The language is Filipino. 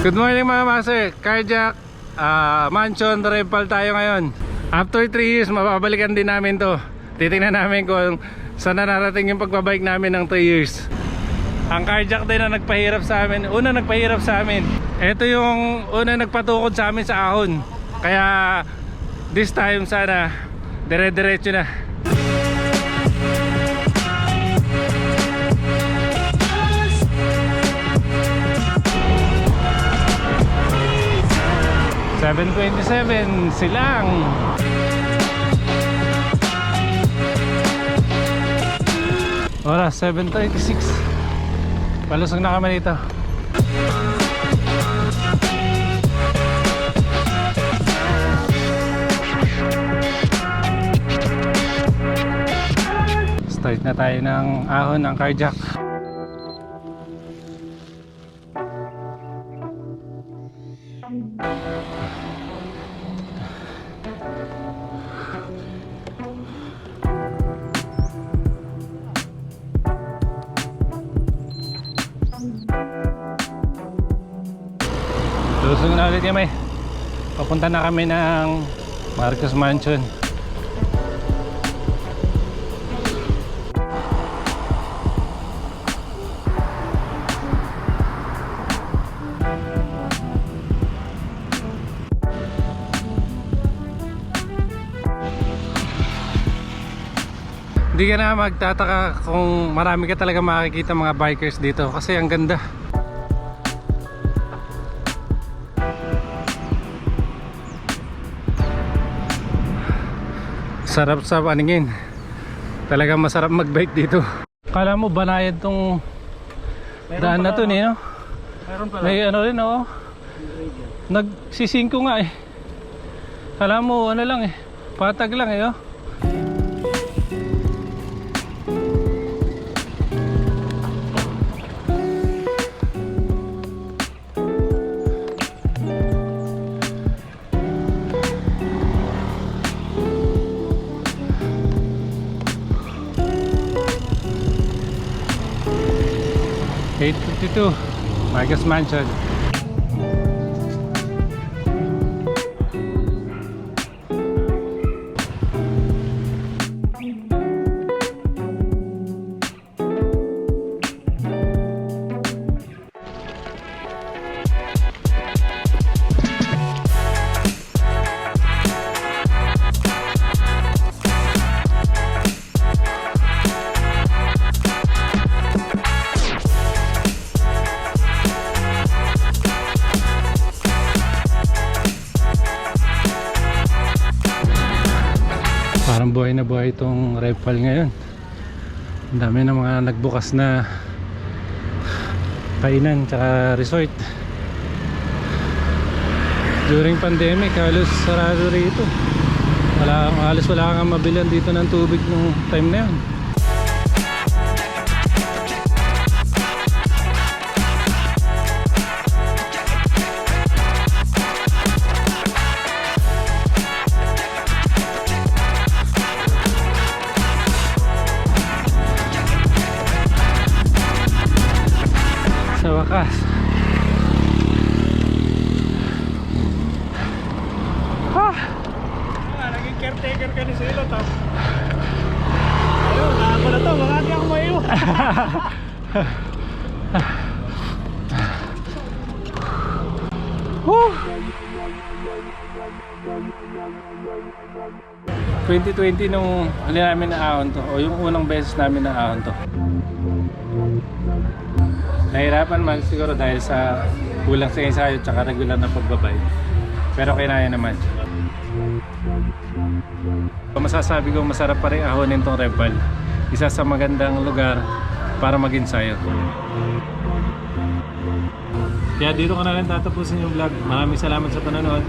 Good morning mga master, carjack, ah, mansion, rental tayo ngayon. After 3 years, mababalikan din namin to. Titingnan namin kung saan na narating yung pagbabike namin ng 3 years. Ang carjack din na nagpahirap sa amin, una nagpahirap sa amin. Ito yung una nagpatukod sa amin sa ahon. Kaya this time sana dire-diretso na. Seven twenty-seven silang. Oras 7.36 Palusog na kami dito. Start na tayo ng ahon ng carjack Lusog na ulit kami Papunta na kami ng Marcos Mansion Hindi ka na magtataka kung marami ka talaga makikita mga bikers dito kasi ang ganda. Sarap sa paningin. Talagang masarap magbike dito. Kala mo banayad tong daan na to eh, no? Meron pala. May ano rin, oh. Nagsisingko nga eh. Kala mo ano lang eh. Patag lang eh, oh. 8.52 I guess Manchester buhay na buhay itong Repal ngayon. Ang dami ng mga nagbukas na kainan tsaka resort. During pandemic, halos sarado rito. Wala, halos wala kang mabilan dito ng tubig nung time na yun. Woo! 2020 nung hali namin na ahon to o yung unang beses namin na ahon to nahirapan man siguro dahil sa kulang sa ensayo tsaka regular na pagbabay. Pero kinaya naman. Masasabi ko masarap pa rin ahonin tong Rebel isa sa magandang lugar para mag-ensayo kaya dito ko na lang tatapusin yung vlog. Maraming salamat sa panonood